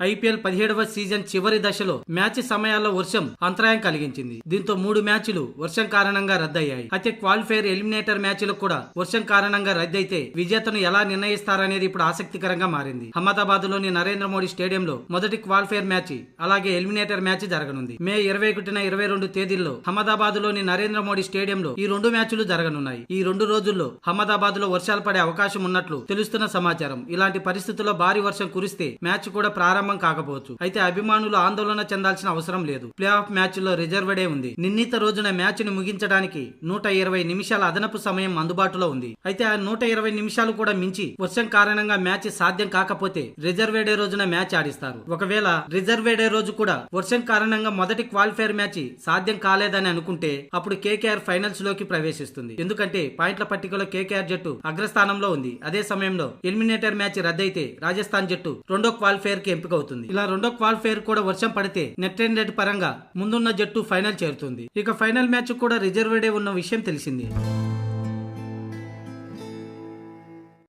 IPL పదిహేడవ season చివరి దశలో మ్యాచ్ సమయాల్లో వర్షం అంతరాయం కలిగించింది. దీంతో మూడు మ్యాచ్లు వర్షం కారణంగా రద్దయ్యాయి. అయితే క్వాలిఫైర్ ఎలిమినేటర్ మ్యాచ్లకు కూడా వర్షం కారణంగా రద్దయితే విజేతను ఎలా నిర్ణయిస్తారనేది ఇప్పుడు ఆసక్తికరంగా మారింది. అహ్మదాబాద్లోని నరేంద్ర మోడీ స్టేడియంలో మొదటి క్వాలిఫైర్ మ్యాచ్ అలాగే ఎలిమినేటర్ మ్యాచ్ జరగనుంది. మే ఇరవై ఒకటిన ఇరవై రెండు తేదీల్లో అహ్మదాబాద్లోని నరేంద్ర మోడీ స్టేడియంలో ఈ రెండు మ్యాచ్లు జరగనున్నాయి. ఈ రెండు రోజుల్లో అహ్మదాబాద్లో వర్షాలు పడే అవకాశం ఉన్నట్లు తెలుస్తున్న సమాచారం. ఇలాంటి పరిస్థితుల్లో భారీ వర్షం కురిస్తే మ్యాచ్ కూడా ప్రారంభం కాకపోవచ్చు. అయితే అభిమానులు ఆందోళన చెందాల్సిన అవసరం లేదు. ప్లే ఆఫ్ మ్యాచ్లో రిజర్వ్డే ఉంది. నిర్ణీత రోజున మ్యాచ్ను ముగించడానికి నూట ఇరవై నిమిషాల అదనపు సమయం అందుబాటులో ఉంది. అయితే ఆ నూట ఇరవై నిమిషాలు కూడా మించి వర్షం కారణంగా మ్యాచ్ సాధ్యం కాకపోతే రిజర్వేడే రోజున మ్యాచ్ ఆడిస్తారు. ఒకవేళ రిజర్వేడే రోజు కూడా వర్షం కారణంగా మొదటి క్వాలిఫైర్ మ్యాచ్ సాధ్యం కాలేదని అనుకుంటే అప్పుడు కేకేఆర్ ఫైనల్స్లోకి ప్రవేశిస్తుంది. ఎందుకంటే పాయింట్ల పట్టికలో కేకేఆర్ జట్టు అగ్రస్థానంలో ఉంది. అదే సమయంలో ఎలిమినేటర్ మ్యాచ్ రద్దయితే రాజస్థాన్ జట్టు రెండో క్వాలిఫైర్కి ఎంపిక అవుతుంది. ఇలా రెండో క్వాలిఫైర్ కూడా వర్షం పడితే నెట్ అండ్ నెట్ పరంగా ముందున్న జట్టు ఫైనల్ చేరుతుంది. ఇక ఫైనల్ మ్యాచ్ కూడా రిజర్వేడే ఉన్న విషయం తెలిసింది.